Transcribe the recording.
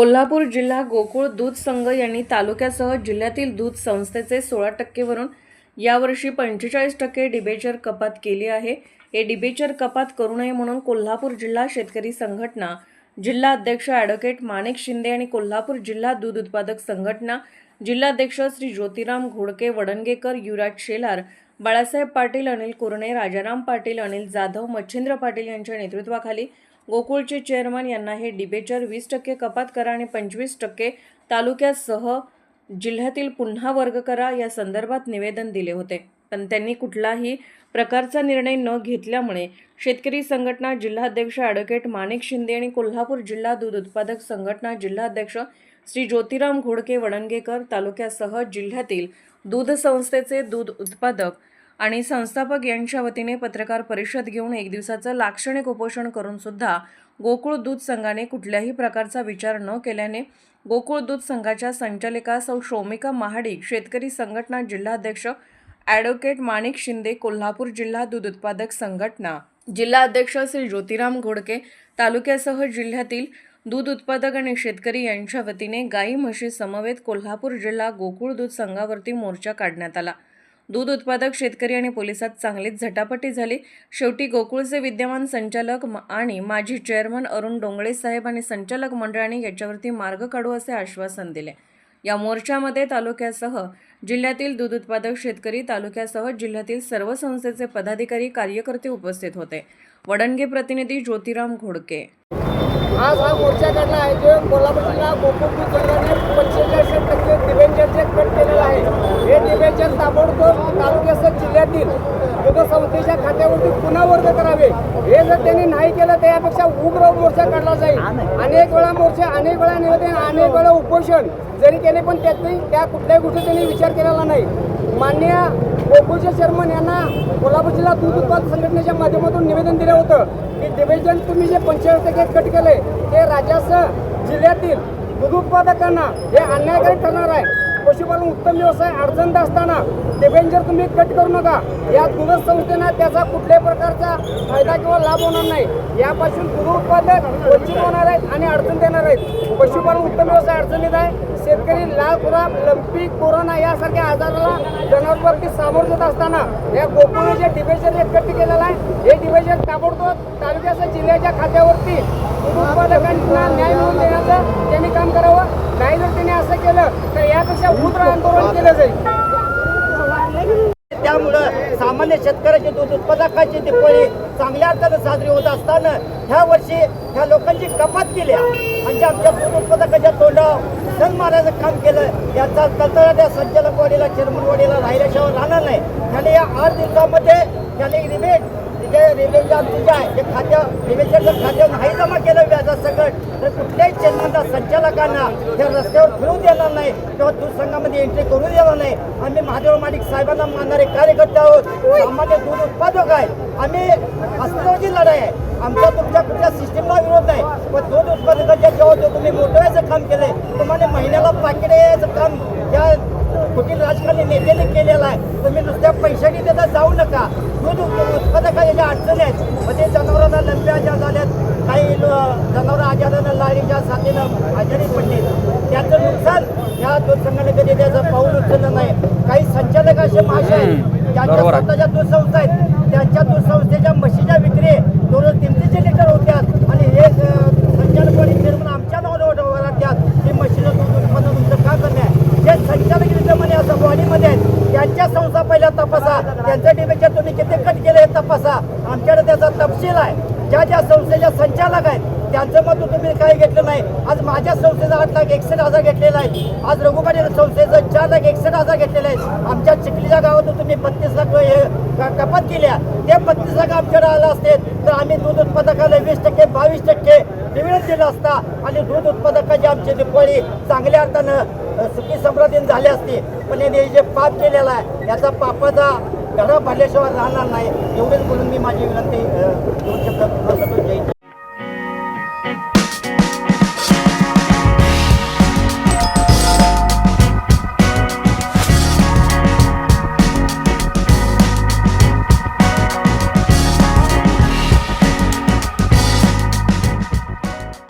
कोल्हापूर जिल्हा गोकुळ दूध संघ यांनी तालुक्यासह जिल्ह्यातील दूध संस्थेचे सोळा टक्केवरून यावर्षी पंचेचाळीस टक्के डिबेचर कपात केली आहे. हे डिबेचर कपात करू नये म्हणून कोल्हापूर जिल्हा शेतकरी संघटना जिल्हा अध्यक्ष ॲडव्होकेट माणिक शिंदे आणि कोल्हापूर जिल्हा दूध उत्पादक संघटना जिल्हाध्यक्ष श्री ज्योतिराम घोडके वडणगेकर युवराज शेलार बाळासाहेब पाटील अनिल कुरणे राजाराम पाटील अनिल जाधव मच्छिंद्र पाटील यांच्या नेतृत्वाखाली गोकुळचे चेअरमन यांना हे डिबेचर वीस टक्के कपात करा आणि पंचवीस टक्के तालुक्यासह जिल्ह्यातील पुन्हा वर्ग करा या संदर्भात निवेदन दिले होते. पण त्यांनी कुठलाही प्रकारचा निर्णय न घेतल्यामुळे शेतकरी संघटना जिल्हाध्यक्ष ॲडव्होकेट माणिक शिंदे आणि कोल्हापूर जिल्हा दूध उत्पादक संघटना जिल्हाध्यक्ष श्री ज्योतिराम घोडके वडणगेकर तालुक्यासह जिल्ह्यातील दूध संस्थेचे दूध उत्पादक आणि संस्थापक यांच्या वतीने पत्रकार परिषद घेऊन एक दिवसाचं लाक्षणिक उपोषण करून सुद्धा गोकुळ दूध संघाने कुठल्याही प्रकारचा विचार न केल्याने गोकुळ दूध संघाच्या संचालिका सौ शोमिका महाडिक शेतकरी संघटना जिल्हाध्यक्ष ॲडव्होकेट माणिक शिंदे कोल्हापूर जिल्हा दूध उत्पादक संघटना. जिल्हा अध्यक्ष श्री ज्योतिराम घोडके तालुक्यासह जिल्ह्यातील दूध उत्पादक आणि शेतकरी यांच्या वतीने गाई म्हशी समवेत कोल्हापूर जिल्हा गोकुळ दूध संघावरती मोर्चा काढण्यात आला. दूध उत्पादक शेतकरी आणि पोलिसात चांगलीच झटापटी झाली. शेवटी गोकुळचे विद्यमान संचालक आणि माजी चेअरमन अरुण डोंगळे साहेब आणि संचालक मंडळाने याच्यावरती मार्ग काढू असे आश्वासन दिले. या मोर्चामध्ये तालुक्यासह जिल्ह्यातील दूध उत्पादक शेतकरी तालुक्यासह जिल्ह्यातील सर्व संस्थेचे पदाधिकारी कार्यकर्ते उपस्थित होते. वडणगे प्रतिनिधी ज्योतिराम घोडके. आज हा मोर्चा काढला आहे कोल्हापूर जिल्हा गोकुळ पंचेचाळीस टक्के डिबेंचरचे कट केलेलं आहे हे डिबेंचर ताबडतोब तालुक्यासह जिल्ह्यातील दूध संस्थेच्या खात्यावरती पुन्हा करावे हे जर त्यांनी नाही केलं तर यापेक्षा उग्र मोर्चा काढला जाईल. अनेक वेळा मोर्चा अनेक वेळा निवेदन अनेक वेळा उपोषण जरी केले पण त्यातही त्या कुठल्याही गोष्टी त्यांनी विचार केलेला नाही. मान्य गोकुळचे चेअरमन यांना कोल्हापूर जिल्हा दूध उत्पादक संघटनेच्या माध्यमातून निवेदन दिलं होतं की डिव्हिजन तुम्ही जे पंचेचाळीस टक्के कट केले ते राज्यासह जिल्ह्यातील दूध उत्पादकांना हे अन्यायकारी ठरणार आहे. पशुपालन उत्तम व्यवसाय अडचणीत असताना डिव्हेंचर तुम्ही कट करू नका. या दूध संस्थेनं त्याचा कुठल्याही प्रकारचा फायदा किंवा लाभ होणार नाही. यापासून दूध उत्पादक वंचित होणार आहेत आणि अडचण देणार आहेत. पशुपालन उत्तम व्यवसाय अडचणीत आहे. शेतकरी लाल खुराब लंपी कोरोना यासारख्या आजाराला जनावरवरती सामोरं जात असताना या गोकुळे जे डिव्हिजन जे कट केलेलं आहे हे डिव्हिजन ताबडतोब तालुक्याच्या जिल्ह्याच्या खात्यावरती दूध उत्पादकांना न्याय मिळवून देण्याचं त्यांनी काम करावं नाही जर त्यांनी असं त्यापेक्षा उग्र आंदोलन केलं जाईल. त्यामुळं सामान्य शेतकऱ्याची दूध उत्पादकाची दिवाळी चांगल्या अर्थानं साजरी होत असताना ह्या वर्षी ह्या लोकांची कपात केल्या म्हणजे आमच्या दूध उत्पादकाच्या तोंडावर धन मारायचं काम केलं. याचा तळतळा त्या संचालकवाडीला चेअरमनवाडीला राहिल्याशिवाय राहणार नाही. त्याने या आठ दिवसामध्ये त्याने रिबेट जे रेल्वेच्या आमची जे आहे ते खातं रेल्वेच्या जर खात्यावर नाही जमा केलं व्याजासकट तर कुठल्याही चेन्नंदा संचालकांना त्या रस्त्यावर फिरू देणार नाही किंवा दूध संघामध्ये एंट्री करू देणार नाही. आम्ही महादेव माडिक साहेबांना मानणारे कार्यकर्ते आहोत. सामान्य दूध उत्पादक आहे. आम्ही अस्तित्वाची लढाई आहे. आमचा तुमच्या कुठल्या सिस्टीमला विरोध नाही. पण दूध उत्पादकाच्या जेव्हा जो तुम्ही मोठं काम केलंय तुम्हाला महिन्याला पाकिट यायचं काम या कुठील राजकारणी नेत्याने केलेला आहे? तुम्ही नुसत्या पैशाने त्याचा जाऊ नका. दूध उत- उत्पादकाच्या ज्या अडचणी आहेत. ते जनावरांना लंब्या आजार झाल्यात. काही जनावर आजारानं लाळीच्या साथीनं आजारी पडले त्याचं नुकसान या दूध संघाने कधी त्याचं पाऊल उचललं नाही. काही संचालक असे महाशय आहेत. ज्यांच्या स्वतःच्या दूध संस्था आहेत. त्यांच्या दूध संस्थेच्या म्हशीच्या विक्री दोन तीन तीनशे लिटर होत्यात आणि हे अं, संचालकवाडी चेअरमन आमच्या नावावर द्यात की म्हशीचं दूध उत्पादन तुमचं का करणे आहे जे संचालक विद्यमान असं बॉडीमध्ये आहेत पहिला पहिल्या तपासा. त्यांचं डिबेचर तुम्ही किती कट केले तपासा. आमच्याकडे त्याचा तपशील आहे. ज्या ज्या संस्थेच्या संचालक आहेत त्यांचं मत तुम्ही काही घेतलं नाही. आज माझ्या संस्थेचा आठ लाख एकसष्ट हजार घेतलेला आहे. आज रघुपाटील संस्थेचं चार लाख एकसष्ट हजार घेतलेला आहे. आमच्या चिखलीच्या गावातून तुम्ही बत्तीस लाख हे कपात केल्या. ते बत्तीस लाख आमच्याकडे आलं असते. तर आम्ही दूध उत्पादकाला वीस टक्के बावीस टक्के निवेदन दिलं असता आणि दूध उत्पादकाची आमची दिवाळी चांगल्या अर्थानं सुखी समृद्धी झाली असती. पण हे जे पाप केलेला आहे याचा पापाचा घडा भरल्याशिवाय राहणार नाही. एवढेच बोलून मी माझी विनंती